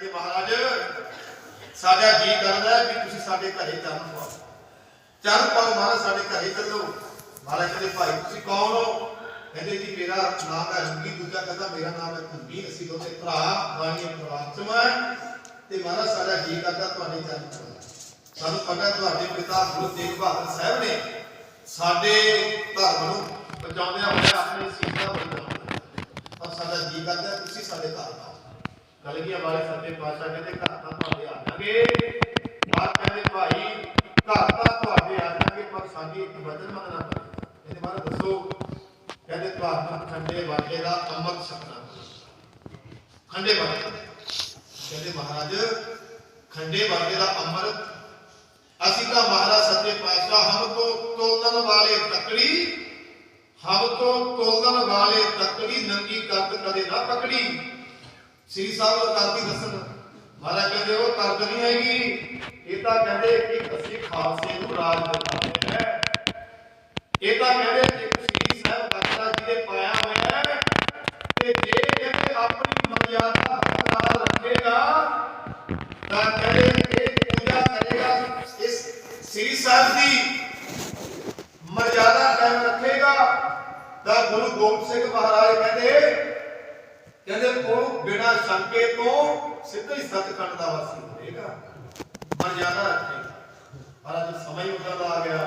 ਕਹਿੰਦੇ ਮਹਾਰਾਜ, ਸਾਡਾ ਜੀ ਕਰਦਾ ਕਿ ਤੁਸੀਂ ਸਾਡੇ ਘਰੇ ਚਰਨ ਪਾਓ। ਚਰਨ ਪਾਓ ਮਹਾਰਾਜ, ਸਾਡੇ ਘਰੇ ਚੱਲੋ। ਮਹਾਰਾਜ ਕਹਿੰਦੇ, ਭਾਈ, ਤੁਸੀਂ ਕੌਣ ਹੋ? ਕਹਿੰਦੇ ਜੀ, ਮੇਰਾ ਨਾਮ ਹੈ ਰੰਗੀ, ਦੂਜਾ ਕਹਿੰਦਾ, ਮੇਰਾ ਨਾਮ ਹੈ ਧੰਗੀ। ਅਸੀਂ ਦੋਵੇਂ ਭਰਾ ਬਾਣੀ ਪਰਿਵਾਰ ਹੈ। ਤੇ ਮਹਾਰਾਜ, ਸਾਡਾ ਜੀ ਕਰਦਾ ਤੁਹਾਡੇ ਚਰਨ ਪਾਓ ਸਾਨੂੰ ਪਤਾ ਤੁਹਾਡੇ ਪਿਤਾ ਗੁਰੂ ਤੇਗ ਬਹਾਦਰ ਸਾਹਿਬ ਨੇ ਸਾਡੇ ਧਰਮ ਨੂੰ ਬਚਾਉਂਦਿਆਂ ਹੋਇਆ ਆਪਣੇ ਸੀਸਾਂ ਬਚਾਉਂਦੇ ਪਰ ਸਾਡਾ ਜੀ ਕਰਦਾ ਤੁਸੀਂ ਸਾਡੇ ਘਰ ਕਲਗੀਆਂ ਵਾਲੇ ਸੱਚੇ ਪਾਤਸ਼ਾਹ ਕਹਿੰਦੇ ਘਰ ਤਾਂ ਤੁਹਾਡੇ ਆ ਜਾਣਗੇ ਬਾਤ ਕਹਿੰਦੇ ਭਾਈ ਘਰ ਤਾਂ ਤੁਹਾਡੇ ਆ ਜਾਣਗੇ ਪਰ ਸਾਡੀ ਇੱਕ ਵਚਨ ਮੰਨਣਾ ਪਵੇਗਾ ਇਹਦੇ ਬਾਰੇ ਦੱਸੋ। ਕਹਿੰਦੇ ਤੁਹਾਨੂੰ ਖੰਡੇ ਵਾਟੇ ਦਾ ਅੰਮ੍ਰਿਤ ਛਕਣਾ ਖੰਡੇ ਵਾਟੇ ਕਹਿੰਦੇ ਮਹਾਰਾਜ, ਖੰਡੇ ਵਾਟੇ ਦਾ ਅੰਮ੍ਰਿਤ ਅਸੀਂ ਤਾਂ ਮਹਾਰਾਜ ਸੱਚੇ ਪਾਤਸ਼ਾਹ, ਹਮ ਤੋਂ ਤੋਲਣ ਵਾਲੇ ਤਕੜੀ। ਹਮ ਤੋਂ ਤੋਲਣ ਵਾਲੇ ਤਕੜੀ, ਨੰਗੀ ਕਰਦ ਕਦੇ ਨਾ ਪਕੜੀ ਸ੍ਰੀ ਸਾਹਿਬ ਕਰਦੀ ਦੱਸਣ ਮਹਾਰਾਜ ਕਹਿੰਦੇ ਉਹ ਕਰਦ ਨਹੀਂ ਹੈਗੀ ਇਹ ਤਾਂ ਕਹਿੰਦੇ ਕਿ ਅਸੀਂ ਖਾਲਸੇ ਨੂੰ ਰਾਜ ਦਿੰਦੇ ਹੈ ਇਹ ਤਾਂ ਕਹਿੰਦੇ ਇੱਕ ਸ੍ਰੀ ਸਾਹਿਬ ਬਖਸ਼ਾ ਜੀ ਦੇ ਪਾਇਆ ਹੋਇਆ ਹੈ ਤੇ ਜੇ ਕਹਿੰਦੇ ਆਪਣੀ ਮਰਿਆਦਾ ਬਰਕਰਾਰ ਰੱਖੇਗਾ ਤਾਂ ਕਹਿੰਦੇ ਇਹ ਪੂਜਾ ਕਰੇਗਾ ਇਸ ਸ੍ਰੀ ਸਾਹਿਬ ਦੀ ਮਰਿਆਦਾ ਕਾਇਮ ਰੱਖੇਗਾ ਤਾਂ ਗੁਰੂ ਗੋਬਿੰਦ ਸਿੰਘ ਮਹਾਰਾਜ ਕਹਿੰਦੇ ਕਹਿੰਦੇ ਉਹ ਬਿਨਾਂ ਸ਼ੰਕੇ ਤੋਂ ਸਿੱਧਾ ਹੀ ਸਤਖੰਡ ਦਾ ਵਾਸੀ ਹੋਏਗਾ ਮਰਿਆਦਾ ਰੱਖੇਗਾ ਪਰ ਸਮਾਂ ਹੀ ਉਦਾਂ ਦਾ ਆ ਗਿਆ,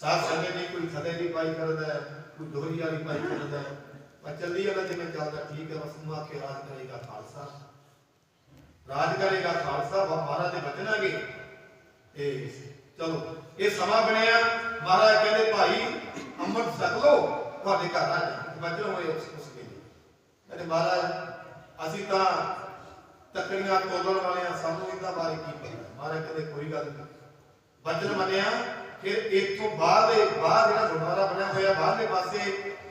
ਸਾਧ ਸੰਗਤ ਜੀ ਕੋਈ ਖਦੇ ਦੀ ਪਾਈ ਕਰਦਾ ਹੈ, ਕੋਈ ਦੋਹਰੀ ਵਾਲੀ ਪਾਈ ਕਰਦਾ ਹੈ, ਪਰ ਚੱਲੀ ਵਾਲਾ ਜਿਵੇਂ ਚੱਲਦਾ, ਠੀਕ ਹੈ, ਬਸ ਮਾ ਕੇ ਰਾਜ ਕਰੇਗਾ ਖਾਲਸਾ। ਰਾਜ ਕਰੇਗਾ ਖਾਲਸਾ ਵਾ ਮਹਾਰਾਜ ਦੇ ਬਚਨਾਂਗੇ ਇਹ ਚਲੋ, ਇਹ ਸਮਾਂ ਬਣਿਆ, ਮਹਾਰਾਜ ਕਹਿੰਦੇ, ਭਾਈ, ਅੰਮ੍ਰਿਤ ਛਕ ਲਓ, ਤੁਹਾਡੇ ਘਰ ਆ ਜਾ ਬਚਨ ਹੋਏ ਉਸ ਉਸ ਵੇਲੇ। ਕਹਿੰਦੇ ਮਹਾਰਾਜ, ਅਸੀਂ ਤਾਂ ਤਕੜੀਆਂ ਤੋਲਣ ਵਾਲਿਆਂ ਸਾਨੂੰ ਇਹਦਾ ਬਾਰੇ ਕੀ ਪਤਾ? ਮਹਾਰਾਜ ਕਹਿੰਦੇ, ਕੋਈ ਗੱਲ ਨਹੀਂ। ਵਚਨ ਮੰਨਿਆ, ਫਿਰ ਇੱਥੋਂ ਬਾਹਰ ਦੇ ਬਾਹਰ ਜਿਹੜਾ ਗੁਰਦੁਆਰਾ ਬਣਿਆ ਹੋਇਆ, ਬਾਹਰਲੇ ਪਾਸੇ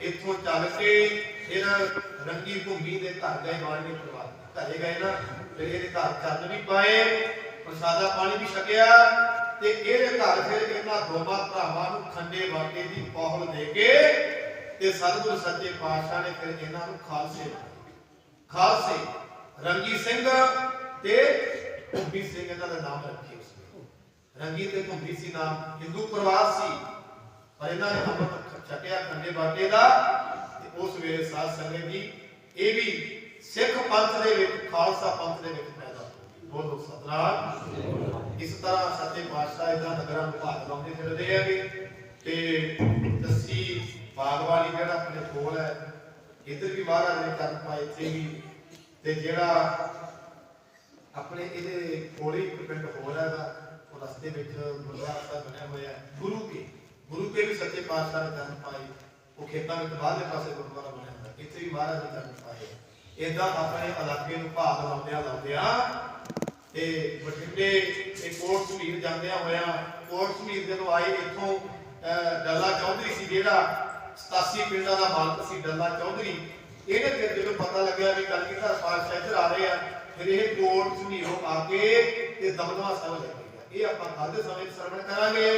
ਇੱਥੋਂ ਚੱਲ ਕੇ ਫਿਰ ਰੰਗੀ ਭੂਮੀ ਦੇ ਘਰ ਗਏ, ਬਾਣੀ ਪਰਿਵਾਰ ਘਰੇ ਗਏ ਨਾ, ਫਿਰ ਇਹਦੇ ਘਰ ਚੰਨ ਵੀ ਪਾਏ, ਪ੍ਰਸਾਦਾ ਪਾਣੀ ਵੀ ਛਕਿਆ, ਤੇ ਇਹਦੇ ਘਰ ਫਿਰ ਇਹਨਾਂ ਦੋਵਾਂ ਭਰਾਵਾਂ ਨੂੰ ਖੰਡੇ ਵਾਟੇ ਦੀ ਪੌਲ ਦੇ ਕੇ ਤੇ ਸਤਿਗੁਰੂ ਸੱਚੇ ਪਾਤਸ਼ਾਹ ਨੇ ਫਿਰ ਇਹਨਾਂ ਨੂੰ ਖਾਲਸੇ ਖਾਲਸੇ, ਰੰਗੀ ਸਿੰਘ ਤੇ ਭੁੱਬੀ ਸਿੰਘ ਇਹਨਾਂ ਦਾ ਨਾਮ ਰੱਖੇ ਉਸਨੇ ਰੰਗੀ ਤੇ ਭੁੱਬੀ ਸੀ ਨਾਮ, ਹਿੰਦੂ ਪਰਿਵਾਰ ਸੀ। ਪਰ ਇਹਨਾਂ ਨੇ ਅੰਮ੍ਰਿਤ ਛਕਿਆ ਖੰਡੇ ਬਾਟੇ ਦਾ ਤੇ ਉਸ ਵੇਲੇ ਸਾਧ ਸੰਗਤ ਜੀ, ਇਹ ਵੀ ਸਿੱਖ ਪੰਥ ਦੇ ਵਿੱਚ, ਖਾਲਸਾ ਪੰਥ ਦੇ ਵਿੱਚ ਪੈਦਾ ਹੋਏ ਬੋਲੋ ਸਤਨਾਮ। ਇਸ ਤਰ੍ਹਾਂ ਸੱਚੇ ਪਾਤਸ਼ਾਹ ਇਹਦਾ ਨਗਰਾਂ ਨੂੰ ਭਾਗ ਲਾਉਂਦੇ ਫਿਰਦੇ ਹੈਗੇ ਤੇ ਦੱਸੀ ਬਾਗਬਾਨੀ ਜਿਹੜਾ ਆਪਣੇ ਕੋਲ ਹੈ ਇੱਧਰ ਵੀ ਮਹਾਰਾਜ ਨੇ ਕਰਨ ਪਾਏ ਇੱਥੇ ਵੀ ਤੇ ਜਿਹੜਾ ਆਪਣੇ ਇਹਦੇ ਕੋਲੇ ਇੱਕ ਪਿੰਡ ਹੋਰ ਹੈਗਾ ਉਹ ਰਸਤੇ ਵਿੱਚ ਗੁਰਦੁਆਰਾ ਸਾਹਿਬ ਬਣਿਆ ਹੋਇਆ ਹੈ ਗੁਰੂ ਕੇ। ਗੁਰੂ ਕੇ ਵੀ ਸੱਚੇ ਪਾਤਸ਼ਾਹ ਨੇ ਕਰਨ ਪਾਏ। ਉਹ ਖੇਤਾਂ ਵਿੱਚ ਬਾਹਰਲੇ ਪਾਸੇ ਗੁਰਦੁਆਰਾ ਬਣਿਆ ਹੋਇਆ ਇੱਥੇ ਵੀ ਮਹਾਰਾਜ ਨੇ ਕਰਨ ਪਾਏ ਇਦਾਂ ਆਪਣੇ ਇਲਾਕੇ ਨੂੰ ਭਾਗ ਲਾਉਂਦਿਆਂ ਲਾਉਂਦਿਆਂ ਤੇ ਬਠਿੰਡੇ ਤੇ ਕੋਟ ਸਮੀਰ ਜਾਂਦਿਆਂ ਹੋਇਆ ਕੋਟ ਸਮੀਰ ਜਦੋਂ ਆਏ ਇੱਥੋਂ ਅਹ, ਡੱਲਾ ਚੌਧਰੀ ਸੀ ਜਿਹੜਾ 87 ਪਿੰਡਾਂ ਦਾ ਮਾਲਕ ਸੀ ਡੱਲਾ ਚੌਧਰੀ। ਇਹਨੇ ਫਿਰ ਜਦੋਂ ਪਤਾ ਲੱਗਿਆ ਵੀ ਕਲਗੀਧਰ ਪਾਤਸ਼ਾਹ ਇੱਧਰ ਆ ਰਹੇ ਆ, ਫਿਰ ਇਹ ਕੋਟ ਸਮੀਰੋਂ ਆ ਕੇ ਤੇ ਦਮਦਮਾ ਸਾਹਿਬ ਲੈ ਗਿਆ ਇਹ ਆਪਾਂ ਕੱਲ ਦੇ ਸਮੇਂ ਸਰਵਣ ਕਰਾਂਗੇ।